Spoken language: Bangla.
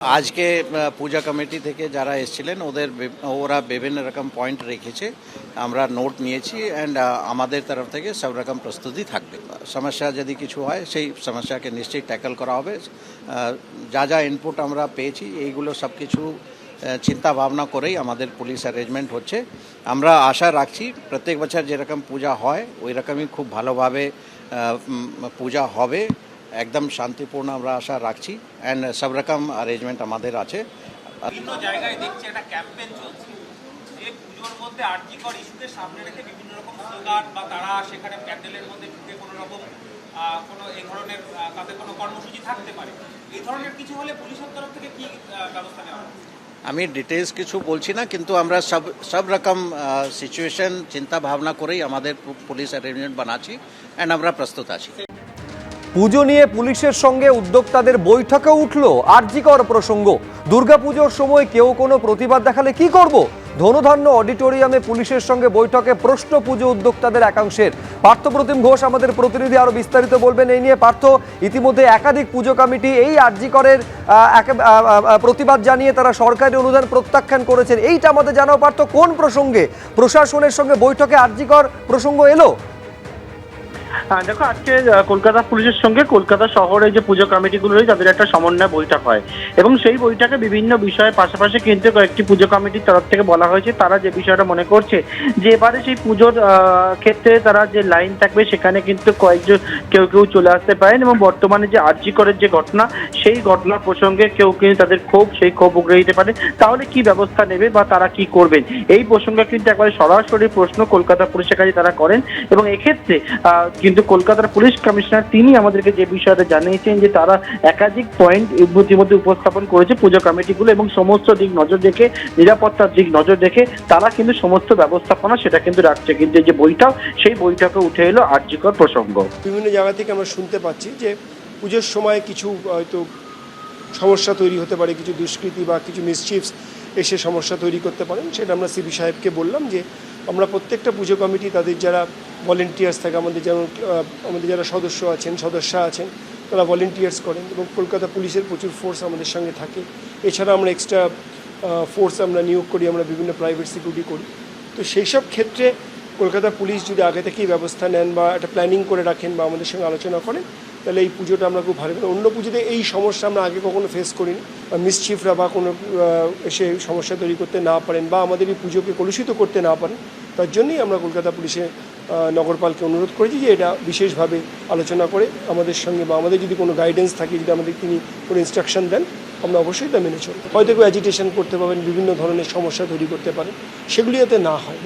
আজকে পূজা কমিটি থেকে যারা এসেছিলেন, ওদের ওরা বিভিন্ন রকম পয়েন্ট রেখেছে। আমরা নোট নিয়েছি অ্যান্ড আমাদের তরফ থেকে সব রকম প্রস্তুতি থাকবে। সমস্যা যদি কিছু হয়, সেই সমস্যাকে নিশ্চয়ই ট্যাকল করা হবে। যা যা ইনপুট আমরা পেয়েছি, এইগুলো সব কিছু চিন্তা ভাবনা করেই আমাদের পুলিশ অ্যারেঞ্জমেন্ট হচ্ছে। আমরা আশা রাখছি প্রত্যেক বছর যেরকম পূজা হয়, ওই রকমই খুব ভালোভাবে পূজা হবে। একদম শান্তিপূর্ণ আমরা আশা রাখছি। অ্যান্ড সব রকম অ্যারেঞ্জমেন্ট আমাদের আছে। বিভিন্ন জায়গায় দেখছি একটা ক্যাম্পেইন চলছে। যে পুজোর মধ্যে আর্থিকর ইস্যুকে সামনে রেখে বিভিন্ন রকম স্লোগান বা তারা সেখানে প্যান্ডেলের মধ্যে ঢুকে কোনো রকম কোনো এই ধরনের তাদের কোনো কর্মসূচি থাকতে পারে। এই ধরনের কিছু হলে পুলিশের তরফ থেকে কি ব্যবস্থা নেওয়া হবে? আমি ডিটেলস কিছু বলছি না কিন্তু আমরা সব সব রকম সিচুয়েশন চিন্তা ভাবনা করেই আমাদের পুলিশ অ্যারেঞ্জমেন্ট বানাচ্ছি। অ্যান্ড আমরা প্রস্তুত আছি। পুজো নিয়ে পুলিশের সঙ্গে উদ্যোক্তাদের বৈঠকে উঠল আর্জিকর প্রসঙ্গ। দুর্গাপুজোর সময় কেউ কোনো প্রতিবাদ দেখালে কি করব? ধনধান্য অডিটোরিয়ামে পুলিশের সঙ্গে বৈঠকে প্রশ্ন পুজো উদ্যোক্তাদের একাংশের। পার্থপ্রতিম ঘোষ আমাদের প্রতিনিধি আরও বিস্তারিত বলবেন, এই নিয়ে পার্থ, ইতিমধ্যে একাধিক পুজো কমিটি এই আর্জিকরের প্রতিবাদ জানিয়ে তারা সরকারি অনুদান প্রত্যাখ্যান করেছেন। এইটা আমাদের জানাও পার্থ, কোন প্রসঙ্গে প্রশাসনের সঙ্গে বৈঠকে আর্জিকর প্রসঙ্গ এলো? দেখো আজকে কলকাতা পুলিশের সঙ্গে কলকাতা শহরে যে পুজো কমিটিগুলো রয়েছে তাদের একটা সমন্বয় বৈঠক হয়। এবং সেই বৈঠকে বিভিন্ন বিষয়ের পাশাপাশি কিন্তু কয়েকটি পুজো কমিটির তরফ থেকে বলা হয়েছে তারা যে বিষয়টা মনে করছে যে এবারে সেই পুজোর ক্ষেত্রে তারা যে লাইন থাকবে সেখানে কিন্তু কয়েকজন কেউ কেউ চলে আসতে পারেন এবং বর্তমানে যে আর্জি করের যে ঘটনা সেই ঘটনা প্রসঙ্গে কেউ কিন্তু তাদের ক্ষোভ সেই ক্ষোভ উগড়ে দিতে পারে। তাহলে কি ব্যবস্থা নেবে বা তারা কি করবেন? এই প্রসঙ্গে কিন্তু একবারে সরাসরি প্রশ্ন কলকাতা পুলিশের কাছে তারা করেন। এবং এক্ষেত্রে আহ, কিন্তু কলকাতার পুলিশ কমিশনার তিনি আমাদেরকে যে বিষয়টা জানিয়েছেন যে তারা একাধিক পয়েন্ট ইতিমধ্যে উপস্থাপন করেছে পুজো কমিটিগুলো এবং সমস্ত দিক নজর রেখে, নিরাপত্তার দিক নজর রেখে তারা কিন্তু সমস্ত ব্যবস্থাপনা সেটা কিন্তু রাখছে। কিন্তু যে বৈঠক সেই বৈঠকে উঠে এলো আর্যিকর প্রসঙ্গ। বিভিন্ন জায়গা থেকে আমরা শুনতে পাচ্ছি যে পুজোর সময় কিছু হয়তো সমস্যা তৈরি হতে পারে, কিছু দুষ্কৃতি বা কিছু মিসচিভস এসে সমস্যা তৈরি করতে পারেন, সেটা আমরা সিবি সাহেবকে বললাম যে আমরা প্রত্যেকটা পুজো কমিটি তাদের যারা ভলেন্টিয়ার্স থাকে, আমাদের যেমন আমাদের যারা সদস্য আছেন, সদস্যা আছেন, তারা ভলেন্টিয়ার্স করেন এবং কলকাতা পুলিশের প্রচুর ফোর্স আমাদের সঙ্গে থাকে। এছাড়া আমরা এক্সট্রা ফোর্স আমরা নিয়োগ করি, আমরা বিভিন্ন প্রাইভেট সিকিউরিটি করি। তো সেই সব ক্ষেত্রে কলকাতা পুলিশ যদি আগে থেকেই ব্যবস্থা নেন বা একটা প্ল্যানিং করে রাখেন বা আমাদের সঙ্গে আলোচনা করেন তাহলে এই পুজোটা আমরা খুব ভালো অন্য পুজোতে এই সমস্যা আমরা আগে কখনো ফেস করিনি। বা মিসচিফরা বা কোনো এসে সমস্যা তৈরি করতে না পারেন বা আমাদের এই পুজোকে কলুষিত করতে না পারেন, তার জন্যই আমরা কলকাতা পুলিশে নগরপালকে অনুরোধ করেছি যে এটা বিশেষভাবে আলোচনা করে আমাদের সঙ্গে বা আমাদের যদি কোনো গাইডেন্স থাকে, যদি আমাদের তিনি কোনো ইনস্ট্রাকশন দেন, আমরা অবশ্যই তা মেনে চলব। হয়তো কেউ অ্যাজিটেশন করতে পারেন বিভিন্ন ধরনের সমস্যা তৈরি করতে পারেন, সেগুলি যাতে না হয়।